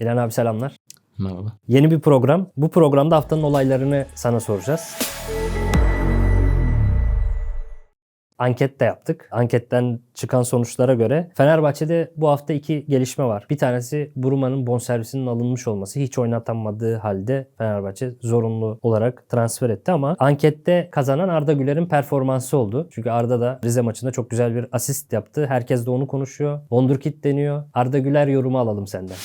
İlhan abi selamlar. Merhaba. Yeni bir program. Bu programda haftanın olaylarını sana soracağız. Anket de yaptık. Anketten çıkan sonuçlara göre Fenerbahçe'de bu hafta iki gelişme var. Bir tanesi Buruma'nın bonservisinin alınmış olması. Hiç oynatamadığı halde Fenerbahçe zorunlu olarak transfer etti ama ankette kazanan Arda Güler'in performansı oldu. Çünkü Arda da Rize maçında çok güzel bir asist yaptı. Herkes de onu konuşuyor. Wonderkid deniyor. Arda Güler yorumu alalım senden.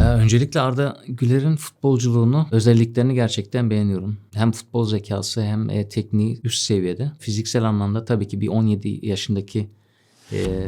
Ee, öncelikle Arda Güler'in futbolculuğunu, özelliklerini gerçekten beğeniyorum. Hem futbol zekası hem e, tekniği üst seviyede. Fiziksel anlamda tabii ki bir 17 yaşındaki e,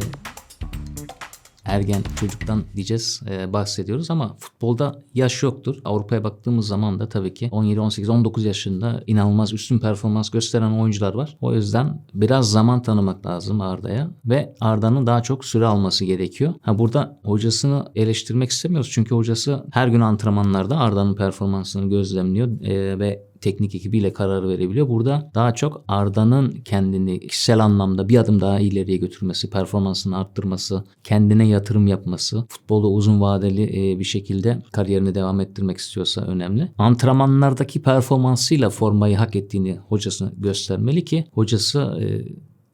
ergen çocuktan diyeceğiz e, bahsediyoruz ama futbolda yaş yoktur. Avrupa'ya baktığımız zaman da tabii ki 17, 18, 19 yaşında inanılmaz üstün performans gösteren oyuncular var. O yüzden biraz zaman tanımak lazım Arda'ya ve Arda'nın daha çok süre alması gerekiyor. Ha burada hocasını eleştirmek istemiyoruz çünkü hocası her gün antrenmanlarda Arda'nın performansını gözlemliyor e, ve teknik ekibiyle karar verebiliyor. Burada daha çok Arda'nın kendini kişisel anlamda bir adım daha ileriye götürmesi, performansını arttırması, kendine yatırım yapması, futbolda uzun vadeli e, bir şekilde kariyerini devam ettirmek istiyorsa önemli. Antrenmanlardaki performansıyla formayı hak ettiğini hocasına göstermeli ki hocası e,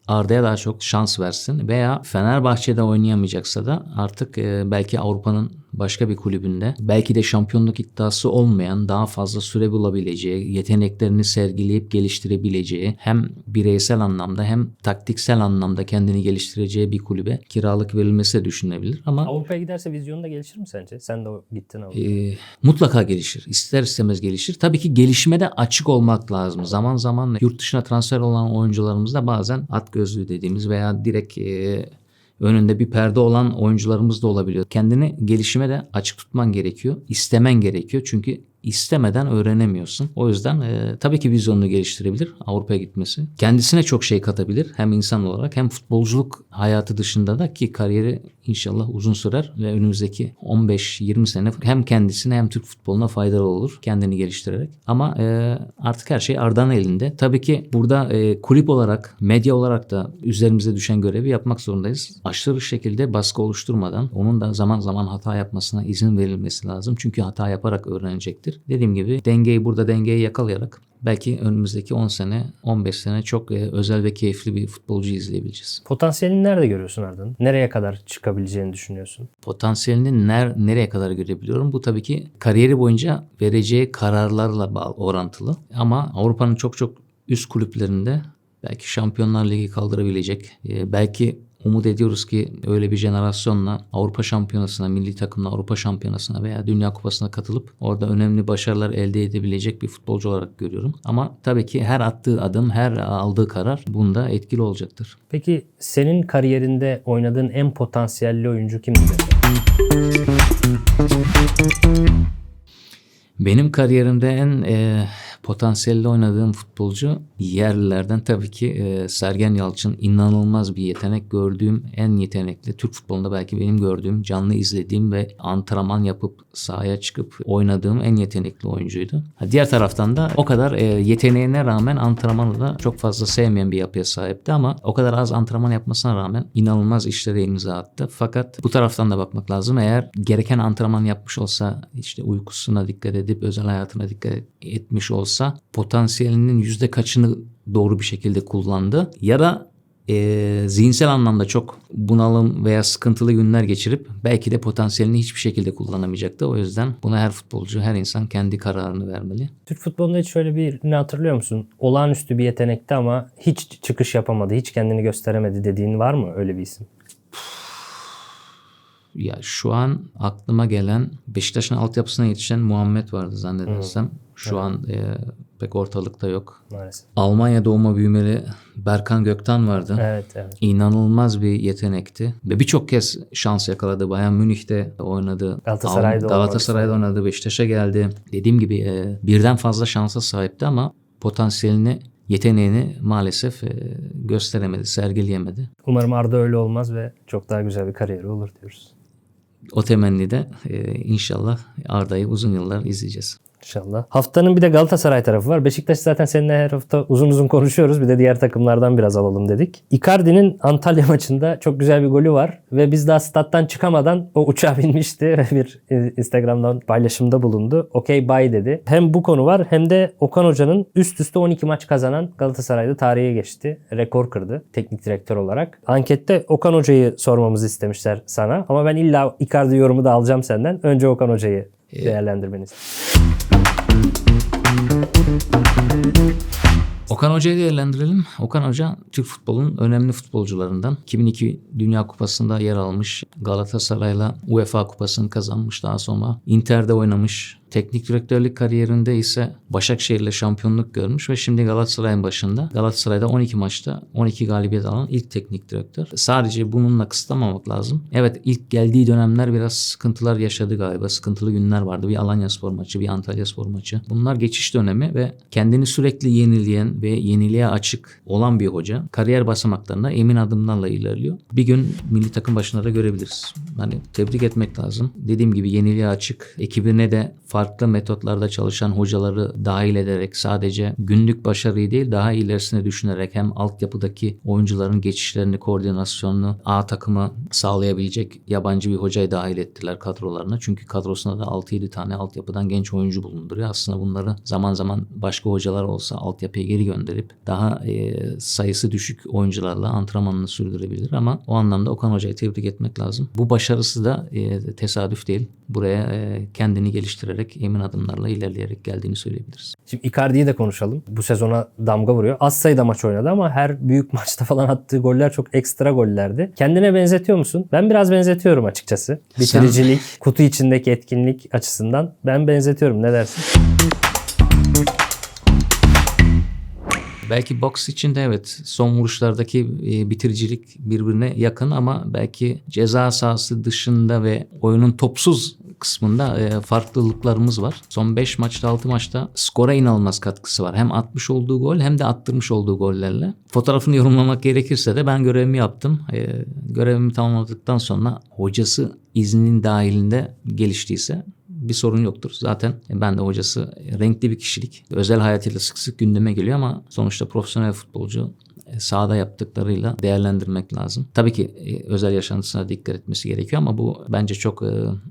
Arda'ya daha çok şans versin veya Fenerbahçe'de oynayamayacaksa da artık e, belki Avrupa'nın başka bir kulübünde belki de şampiyonluk iddiası olmayan daha fazla süre bulabileceği, yeteneklerini sergileyip geliştirebileceği hem bireysel anlamda hem taktiksel anlamda kendini geliştireceği bir kulübe kiralık verilmesi de düşünülebilir ama Avrupa'ya giderse vizyonu da gelişir mi sence? Sen de gittin Avrupa'ya. e, mutlaka gelişir. İster istemez gelişir. Tabii ki gelişime de açık olmak lazım. Zaman zaman yurt dışına transfer olan oyuncularımız da bazen at gözlüğü dediğimiz veya direkt e, önünde bir perde olan oyuncularımız da olabiliyor. Kendini gelişime de açık tutman gerekiyor. İstemen gerekiyor. Çünkü istemeden öğrenemiyorsun. O yüzden e, tabii ki vizyonunu geliştirebilir Avrupa'ya gitmesi. Kendisine çok şey katabilir hem insan olarak hem futbolculuk hayatı dışında da ki kariyeri inşallah uzun sürer ve önümüzdeki 15-20 sene hem kendisine hem Türk futboluna faydalı olur kendini geliştirerek. Ama e, artık her şey Arda'nın elinde. Tabii ki burada e, kulüp olarak, medya olarak da üzerimize düşen görevi yapmak zorundayız. Aşırı şekilde baskı oluşturmadan onun da zaman zaman hata yapmasına izin verilmesi lazım. Çünkü hata yaparak öğrenecektir. Dediğim gibi dengeyi burada dengeyi yakalayarak belki önümüzdeki 10 sene, 15 sene çok e, özel ve keyifli bir futbolcu izleyebileceğiz. Potansiyelini nerede görüyorsun Arda'nın? Nereye kadar çıkabileceğini düşünüyorsun? Potansiyelini ner- nereye kadar görebiliyorum? Bu tabii ki kariyeri boyunca vereceği kararlarla bağlı, orantılı. Ama Avrupa'nın çok çok üst kulüplerinde belki Şampiyonlar Ligi kaldırabilecek. e, belki umut ediyoruz ki öyle bir jenerasyonla Avrupa Şampiyonası'na, milli takımla Avrupa Şampiyonası'na veya Dünya Kupası'na katılıp orada önemli başarılar elde edebilecek bir futbolcu olarak görüyorum. Ama tabii ki her attığı adım, her aldığı karar bunda etkili olacaktır. Peki senin kariyerinde oynadığın en potansiyelli oyuncu kimdi? Benim kariyerimde en e, potansiyelli oynadığım futbolcu yerlilerden tabii ki e, Sergen Yalçın. İnanılmaz bir yetenek gördüğüm en yetenekli Türk futbolunda belki benim gördüğüm canlı izlediğim ve antrenman yapıp sahaya çıkıp oynadığım en yetenekli oyuncuydu. Diğer taraftan da o kadar e, yeteneğine rağmen antrenmanı da çok fazla sevmeyen bir yapıya sahipti ama o kadar az antrenman yapmasına rağmen inanılmaz işlere imza attı. Fakat bu taraftan da bakmak lazım. Eğer gereken antrenman yapmış olsa işte uykusuna dikkat edip özel hayatına dikkat etmiş olsa potansiyelinin yüzde kaçını doğru bir şekilde kullandı ya da e, zihinsel anlamda çok bunalım veya sıkıntılı günler geçirip belki de potansiyelini hiçbir şekilde kullanamayacaktı. O yüzden buna her futbolcu, her insan kendi kararını vermeli. Türk futbolunda hiç şöyle birini hatırlıyor musun? Olağanüstü bir yetenekti ama hiç çıkış yapamadı, hiç kendini gösteremedi dediğin var mı öyle bir isim? Ya şu an aklıma gelen Beşiktaş'ın altyapısına yetişen Muhammed vardı zannedersem. Şu an e, pek ortalıkta yok. Maalesef. Almanya doğma büyümeli Berkan Göktan vardı. Evet, evet. İnanılmaz bir yetenekti. Ve birçok kez şans yakaladı. Bayern Münih'te oynadı. Galatasaray'da Al- Galatasaray'da oynadı. Beşiktaş'a geldi. Dediğim gibi e, birden fazla şansa sahipti ama potansiyelini, yeteneğini maalesef e, gösteremedi, sergileyemedi. Umarım Arda öyle olmaz ve çok daha güzel bir kariyeri olur diyoruz. O temenni de e, inşallah Arda'yı uzun yıllar izleyeceğiz. İnşallah. Haftanın bir de Galatasaray tarafı var. Beşiktaş zaten seninle her hafta uzun uzun konuşuyoruz. Bir de diğer takımlardan biraz alalım dedik. Icardi'nin Antalya maçında çok güzel bir golü var. Ve biz daha stat'tan çıkamadan o uçağa binmişti ve bir e, Instagram'dan paylaşımda bulundu. Okey bye dedi. Hem bu konu var hem de Okan Hoca'nın üst üste 12 maç kazanan Galatasaray'da tarihe geçti. Rekor kırdı teknik direktör olarak. Ankette Okan Hoca'yı sormamızı istemişler sana. Ama ben illa Icardi yorumu da alacağım senden. Önce Okan Hoca'yı değerlendirmeni istiyorum. Okan Hoca'yı değerlendirelim. Okan Hoca Türk futbolunun önemli futbolcularından. 2002 Dünya Kupası'nda yer almış. Galatasaray'la UEFA Kupası'nı kazanmış daha sonra. Inter'de oynamış. Teknik direktörlük kariyerinde ise Başakşehir'le şampiyonluk görmüş ve şimdi Galatasaray'ın başında. Galatasaray'da 12 maçta 12 galibiyet alan ilk teknik direktör. Sadece bununla kısıtlamamak lazım. Evet ilk geldiği dönemler biraz sıkıntılar yaşadı galiba. Sıkıntılı günler vardı. Bir Alanya Spor maçı, bir Antalya Spor maçı. Bunlar geçiş dönemi ve kendini sürekli yenileyen ve yeniliğe açık olan bir hoca. Kariyer basamaklarında emin adımlarla ilerliyor. Bir gün milli takım başına da görebiliriz. Hani tebrik etmek lazım. Dediğim gibi yeniliğe açık. Ekibine de farklı metotlarda çalışan hocaları dahil ederek sadece günlük başarıyı değil daha ilerisine düşünerek hem altyapıdaki oyuncuların geçişlerini, koordinasyonunu A takıma sağlayabilecek yabancı bir hocayı dahil ettiler kadrolarına. Çünkü kadrosunda da 6-7 tane altyapıdan genç oyuncu bulunduruyor. Aslında bunları zaman zaman başka hocalar olsa altyapıya geri gönderip daha e, sayısı düşük oyuncularla antrenmanını sürdürebilir ama o anlamda Okan Hoca'yı tebrik etmek lazım. Bu başarısı da e, tesadüf değil. Buraya e, kendini geliştirerek emin adımlarla ilerleyerek geldiğini söyleyebiliriz. Şimdi Icardi'yi de konuşalım. Bu sezona damga vuruyor. Az sayıda maç oynadı ama her büyük maçta falan attığı goller çok ekstra gollerdi. Kendine benzetiyor musun? Ben biraz benzetiyorum açıkçası. Bitiricilik, kutu içindeki etkinlik açısından ben benzetiyorum. Ne dersin? Belki boks için de evet son vuruşlardaki e, bitiricilik birbirine yakın ama belki ceza sahası dışında ve oyunun topsuz kısmında e, farklılıklarımız var. Son 5 maçta 6 maçta skora inanılmaz katkısı var. Hem atmış olduğu gol hem de attırmış olduğu gollerle. Fotoğrafını yorumlamak gerekirse de ben görevimi yaptım. E, görevimi tamamladıktan sonra hocası izninin dahilinde geliştiyse bir sorun yoktur. Zaten ben de hocası renkli bir kişilik. Özel hayatıyla sık sık gündeme geliyor ama sonuçta profesyonel futbolcu sahada yaptıklarıyla değerlendirmek lazım. Tabii ki e, özel yaşantısına dikkat etmesi gerekiyor ama bu bence çok e,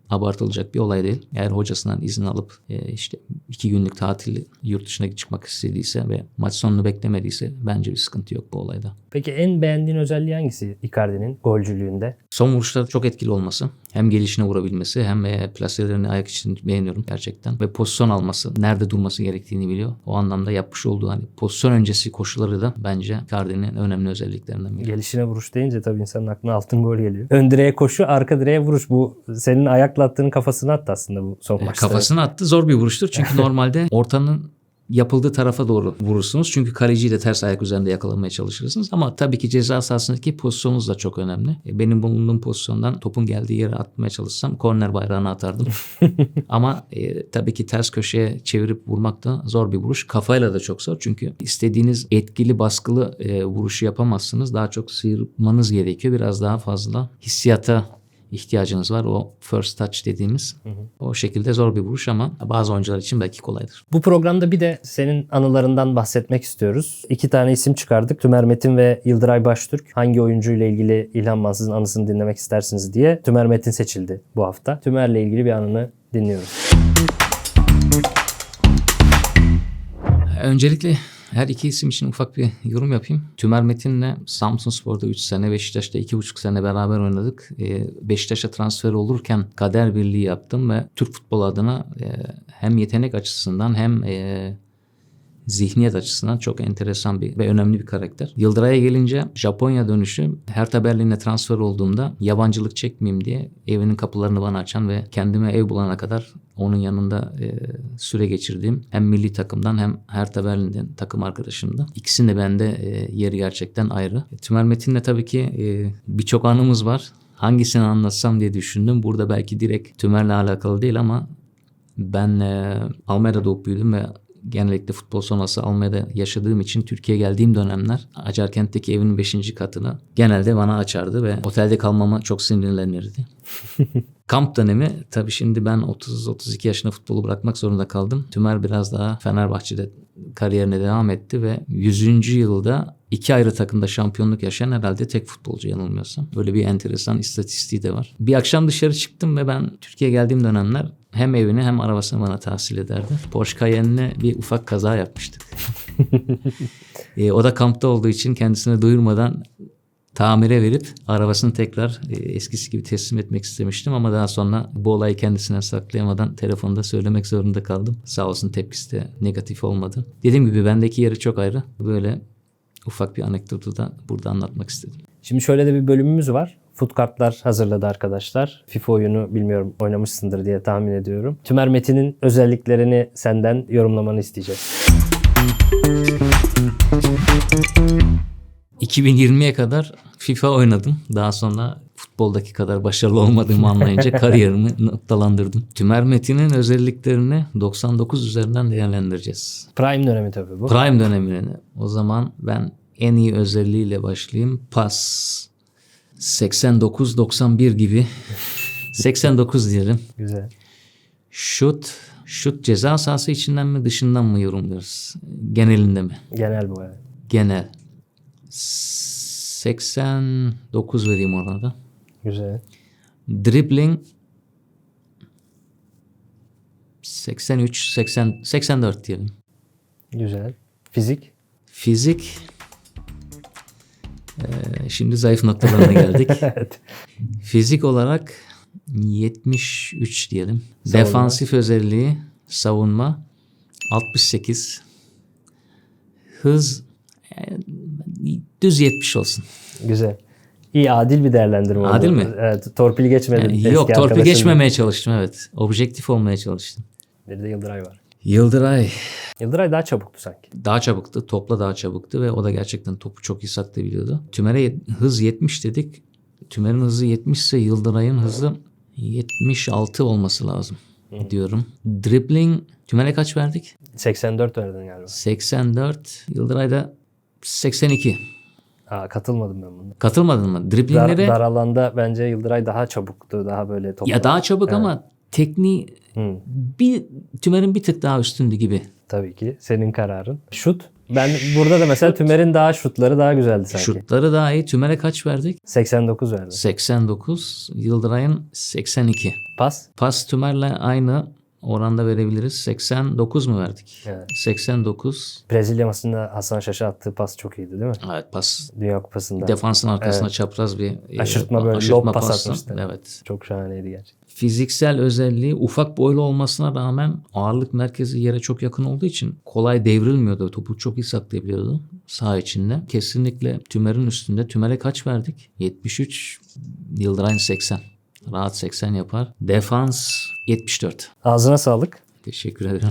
abartılacak bir olay değil. Eğer hocasından izin alıp e, işte iki günlük tatil yurt dışına çıkmak istediyse ve maç sonunu beklemediyse bence bir sıkıntı yok bu olayda. Peki en beğendiğin özelliği hangisi Icardi'nin golcülüğünde? Son vuruşlarda çok etkili olması. Hem gelişine vurabilmesi hem e, plaselerini ayak için beğeniyorum gerçekten. Ve pozisyon alması. Nerede durması gerektiğini biliyor. O anlamda yapmış olduğu hani pozisyon öncesi koşuları da bence Icardi'nin önemli özelliklerinden biri. Gelişine vuruş deyince tabii insanın aklına altın gol geliyor. Ön direğe koşu, arka direğe vuruş. Bu senin ayakla attığın kafasına attı aslında bu son E, maçta. Kafasını attı. Zor bir vuruştur. Çünkü normalde ortanın yapıldığı tarafa doğru vurursunuz. Çünkü kaleciyi de ters ayak üzerinde yakalamaya çalışırsınız. Ama tabii ki ceza sahasındaki pozisyonunuz da çok önemli. E, Benim bulunduğum pozisyondan topun geldiği yere atmaya çalışsam korner bayrağını atardım. Ama e, tabii ki ters köşeye çevirip vurmak da zor bir vuruş. Kafayla da çok zor. Çünkü istediğiniz etkili baskılı e, vuruşu yapamazsınız. Daha çok sıyırmanız gerekiyor. Biraz daha fazla hissiyata ihtiyacınız var. O first touch dediğimiz. O şekilde zor bir vuruş ama bazı oyuncular için belki kolaydır. Bu programda bir de senin anılarından bahsetmek istiyoruz. İki tane isim çıkardık. Tümer Metin ve Yıldıray Baştürk. Hangi oyuncuyla ilgili İlhan Mansız'ın anısını dinlemek istersiniz diye Tümer Metin seçildi bu hafta. Tümer'le ilgili bir anını dinliyoruz. Öncelikle her iki isim için ufak bir yorum yapayım. Tümer Metin'le Samsun Spor'da 3 sene, Beşiktaş'ta 2,5 sene beraber oynadık. Ee, Beşiktaş'a transfer olurken kader birliği yaptım ve Türk futbolu adına e, hem yetenek açısından hem e, zihniyet açısından çok enteresan bir ve önemli bir karakter. Yıldıray'a gelince Japonya dönüşü Hertha Berlin'e transfer olduğumda yabancılık çekmeyeyim diye evinin kapılarını bana açan ve kendime ev bulana kadar onun yanında e, süre geçirdiğim hem milli takımdan hem Hertha Berlin'den takım arkadaşımda. İkisinin de bende e, yeri gerçekten ayrı. E, Tümer Metin'le tabii ki e, birçok anımız var. Hangisini anlatsam diye düşündüm. Burada belki direkt Tümer'le alakalı değil ama ben e, Almanya'da doğup büyüdüm ve genellikle futbol sonrası Almanya'da yaşadığım için Türkiye'ye geldiğim dönemler Acarkent'teki evin 5. katını genelde bana açardı ve otelde kalmama çok sinirlenirdi. Kamp dönemi tabii şimdi ben 30-32 yaşında futbolu bırakmak zorunda kaldım. Tümer biraz daha Fenerbahçe'de kariyerine devam etti ve 100. yılda iki ayrı takımda şampiyonluk yaşayan herhalde tek futbolcu yanılmıyorsam. Böyle bir enteresan istatistiği de var. Bir akşam dışarı çıktım ve ben Türkiye'ye geldiğim dönemler hem evini hem arabasını bana tahsil ederdi. Porsche Cayenne'le bir ufak kaza yapmıştık. E, o da kampta olduğu için kendisine duyurmadan tamire verip arabasını tekrar e, eskisi gibi teslim etmek istemiştim ama daha sonra bu olayı kendisine saklayamadan telefonda söylemek zorunda kaldım. Sağ olsun tepkisi de negatif olmadı. Dediğim gibi bendeki yeri çok ayrı. Böyle ufak bir anekdotu da burada anlatmak istedim. Şimdi şöyle de bir bölümümüz var. Food kartlar hazırladı arkadaşlar. FIFA oyunu bilmiyorum oynamışsındır diye tahmin ediyorum. Tümer Metin'in özelliklerini senden yorumlamanı isteyeceğiz. 2020'ye kadar FIFA oynadım. Daha sonra futboldaki kadar başarılı olmadığımı anlayınca kariyerimi noktalandırdım. Tümer Metin'in özelliklerini 99 üzerinden değerlendireceğiz. Prime dönemi tabii bu. Prime dönemini. O zaman ben en iyi özelliğiyle başlayayım. Pas 89-91 gibi. 89 diyelim. Güzel. Şut. Şut ceza sahası içinden mi dışından mı yorumluyoruz? Genelinde mi? Genel bu yani. Genel. 89 vereyim orada. Güzel. Dribbling 83 80 84 diyelim. Güzel. Fizik. Fizik eee, şimdi zayıf noktalarına geldik. evet. Fizik olarak 73 diyelim. Savunma. Defansif özelliği savunma 68. Hız e, düz 70 olsun. Güzel. İyi adil bir değerlendirme Adil oldu. mi? Evet. Torpil geçmedin. Yani yok torpil geçmemeye çalıştım evet. Objektif olmaya çalıştım. Bir de Yıldıray var. Yıldıray Yıldıray daha çabuktu sanki. daha çabuktu. Topla daha çabuktu ve o da gerçekten topu çok iyi saklayabiliyordu. Tümer'e yet- hız 70 dedik. Tümer'in hızı 70 ise Yıldıray'ın hızı 76 olması lazım diyorum. Dribbling Tümer'e kaç verdik? 84 verdin galiba. 84. Yıldıray'da 82. Aa, katılmadım ben buna. Katılmadın mı? Dar, Dribblingleri dar alanda bence Yıldıray daha çabuktu. Daha böyle top. ya daha çabuk ama tekniği Hı, bir Tümer'in bir tık daha üstündü gibi. tabii ki. Senin kararın. Şut. Ben burada da mesela Tümer'in daha şutları daha güzeldi sanki. Şutları daha iyi. Tümer'e kaç verdik? 89 verdi. 89. Yıldıray'ın 82. Pas. Pas Tümer'le aynı oranda verebiliriz. 89 mu verdik? Evet. 89. Brezilya maçında Hasan Şaş'a attığı pas çok iyiydi değil mi? Evet pas Dünya Kupası'nda. defansın arkasına çapraz bir e, Aşırtma böyle aşırtma lob pas atmıştı. Evet. Çok şahaneydi gerçekten. Fiziksel özelliği ufak boylu olmasına rağmen ağırlık merkezi yere çok yakın olduğu için kolay devrilmiyordu. Topu çok iyi saklayabiliyordu sağ içinde. Kesinlikle Tümer'in üstünde. Tümer'e kaç verdik? 73. Yıldıray'ın 80. Rahat 80 yapar. Defans 74. Ağzına sağlık. Teşekkür ederim.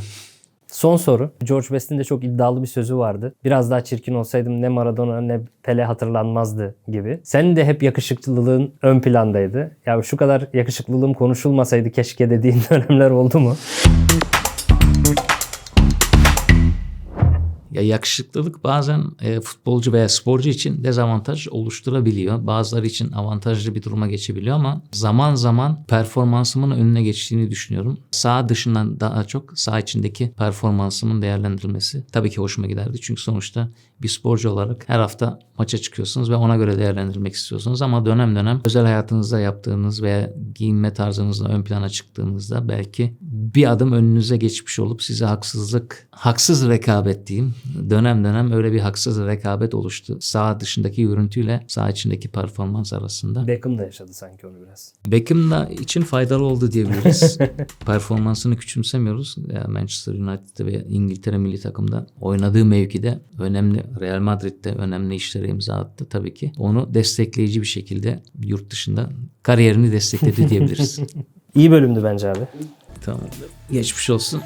Son soru. George Best'in de çok iddialı bir sözü vardı. Biraz daha çirkin olsaydım ne Maradona ne Pele hatırlanmazdı gibi. Senin de hep yakışıklılığın ön plandaydı. Ya şu kadar yakışıklılığım konuşulmasaydı keşke dediğin dönemler oldu mu? Ya yakışıklılık bazen e, futbolcu veya sporcu için dezavantaj oluşturabiliyor. Bazıları için avantajlı bir duruma geçebiliyor ama zaman zaman performansımın önüne geçtiğini düşünüyorum. Sağ dışından daha çok sağ içindeki performansımın değerlendirilmesi tabii ki hoşuma giderdi. Çünkü sonuçta bir sporcu olarak her hafta maça çıkıyorsunuz ve ona göre değerlendirmek istiyorsunuz ama dönem dönem özel hayatınızda yaptığınız veya giyinme tarzınızla ön plana çıktığınızda belki bir adım önünüze geçmiş olup size haksızlık, haksız rekabet diyeyim. Dönem dönem öyle bir haksız rekabet oluştu. Sağ dışındaki görüntüyle sağ içindeki performans arasında. Beckham da yaşadı sanki onu biraz. Beckham da için faydalı oldu diyebiliriz. Performansını küçümsemiyoruz. Manchester United'de ve İngiltere milli takımda oynadığı mevkide önemli Real Madrid'de önemli işlere imza attı tabii ki. Onu destekleyici bir şekilde yurt dışında kariyerini destekledi diyebiliriz. İyi bölümdü bence abi. tamam. Geçmiş olsun.